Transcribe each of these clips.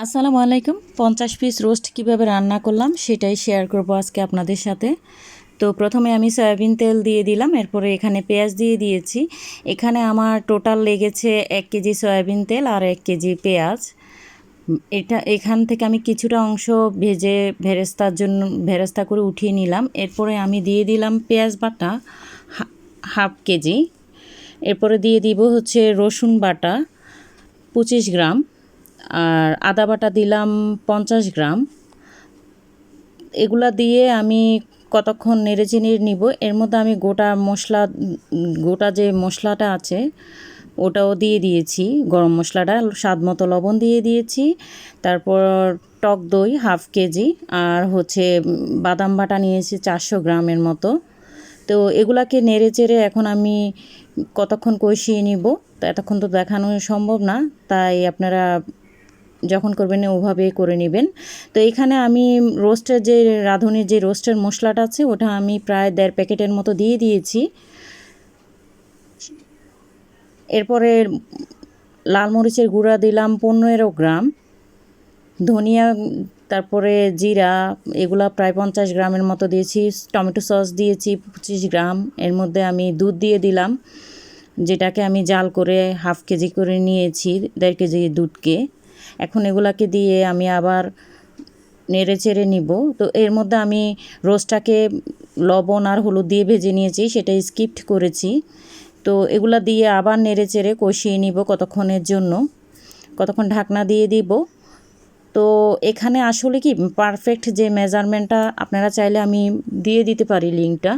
আসসালামু আলাইকুম। পঞ্চাশ পিস রোস্ট কীভাবে রান্না করলাম সেটাই শেয়ার করব আজকে আপনাদের সাথে। তো প্রথমে আমি সয়াবিন তেল দিয়ে দিলাম, এরপরে এখানে পেঁয়াজ দিয়ে দিয়েছি। এখানে আমার টোটাল লেগেছে এক কেজি সয়াবিন তেল আর এক কেজি পেঁয়াজ। এটা এখান থেকে আমি কিছুটা অংশ ভেজে ভেরেস্তার জন্য, ভেরেস্তা করে উঠিয়ে নিলাম। এরপরে আমি দিয়ে দিলাম পেঁয়াজ বাটা হাফ কেজি। এরপরে দিয়ে দিব হচ্ছে রসুন বাটা পঁচিশ গ্রাম। আর আদা বাটা দিলাম পঞ্চাশ গ্রাম। এগুলা দিয়ে আমি কতক্ষণ নেড়ে চেড়ে নিব, এর মধ্যে আমি গোটা মশলা, গোটা যে মশলাটা আছে, ওটাও দিয়ে দিয়েছি। গরম মশলাটা, স্বাদ মতো লবণ দিয়ে দিয়েছি। তারপর টক দই হাফ কেজি আর হচ্ছে বাদাম বাটা নিয়েছি চারশো গ্রামের মতো। তো এগুলাকে নেড়ে চেড়ে এখন আমি কতক্ষণ কষিয়ে নিব তো এতক্ষণ তো দেখানো সম্ভব না, তাই আপনারা যখন করবেন ওভাবে করে নেবেন। তো এখানে আমি রোস্টের যে, রাঁধুনির যে রোস্টের মশলাটা আছে, ওটা আমি প্রায় দেড় প্যাকেটের মতো দিয়ে দিয়েছি। এরপরে লাল মরিচের গুঁড়া দিলাম পনেরো গ্রাম। ধনিয়া, তারপরে জিরা, এগুলা প্রায় পঞ্চাশ গ্রামের মতো দিয়েছি। টমেটো সস দিয়েছি পঁচিশ গ্রাম। এর মধ্যে আমি দুধ দিয়ে দিলাম, যেটাকে আমি জাল করে হাফ কেজি করে নিয়েছি, দেড় কেজি দুধকে। এখন এগুলাকে দিয়ে আমি আবার নেড়ে চেড়ে নিব। তো এর মধ্যে আমি রোস্টটাকে লবণ আর হলুদ দিয়ে ভেজে নিয়েছি, সেটা স্কিপ্ট করেছি। তো এগুলা দিয়ে আবার নেড়ে চেড়ে কষিয়ে নিব কতক্ষণের জন্য। কতক্ষণ ঢাকনা দিয়ে দিব। তো এখানে আসলে কি পারফেক্ট যে মেজারমেন্টটা আপনারা চাইলে আমি দিয়ে দিতে পারি লিঙ্কটা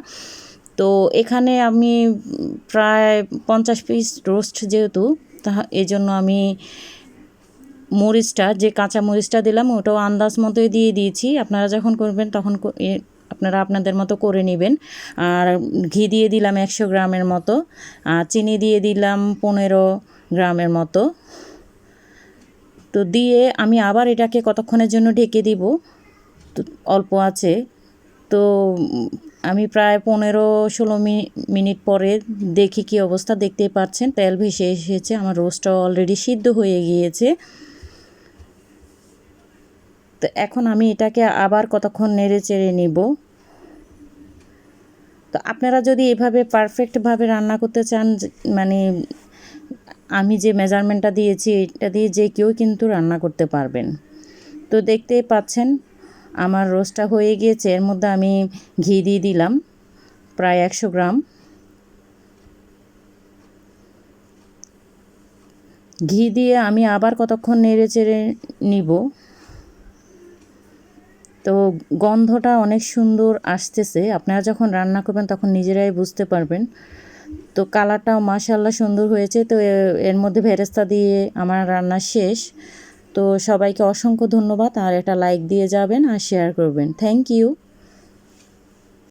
তো এখানে আমি প্রায় পঞ্চাশ পিস রোস্ট যেহেতু তা এজন্য আমি মরিচটা, যে কাঁচা মরিচটা দিলাম, ওটাও আন্দাজ মতোই দিয়ে দিয়েছি। আপনারা যখন করবেন তখন আপনারা আপনাদের মতো করে নেবেন। আর ঘি দিয়ে দিলাম একশো গ্রামের মতো। আর চিনি দিয়ে দিলাম পনেরো গ্রামের মতো। তো দিয়ে আমি আবার এটাকে কতক্ষণের জন্য ঢেকে দিব? তো অল্প আছে। তো আমি প্রায় পনেরো ষোলো মিনিট পরে দেখি কি অবস্থা। দেখতেই পাচ্ছেন, তেল ভেসে এসেছে। আমার রোস্টটা অলরেডি সিদ্ধ হয়ে গিয়েছে। তো এখন আমি এটাকে আবার কতক্ষণ নেড়ে চেড়ে নিব? তো আপনারা যদি এভাবে পারফেক্টভাবে রান্না করতে চান মানে আমি যে মেজারমেন্টটা দিয়েছি, এটা দিয়ে যে কেউ কিন্তু রান্না করতে পারবেন। তো দেখতেই পাচ্ছেন, আমার রোস্টটা হয়ে গিয়েছে। এর মধ্যে আমি ঘি দিয়ে দিলাম, প্রায় একশো গ্রাম। ঘি দিয়ে আমি আবার কতক্ষণ নেড়ে চেড়ে নিব? তো গন্ধটা অনেক সুন্দর আসতেছে। আপনারা যখন রান্না করবেন তখন নিজেরাই বুঝতে পারবেন। তো কালারটাও মাশাল্লাহ সুন্দর হয়েছে। তো এর মধ্যে ভেরেস্তা দিয়ে আমার রান্না শেষ। তো সবাইকে অসংখ্য ধন্যবাদ। আর একটা লাইক দিয়ে যাবেন আর শেয়ার করবেন। Thank you.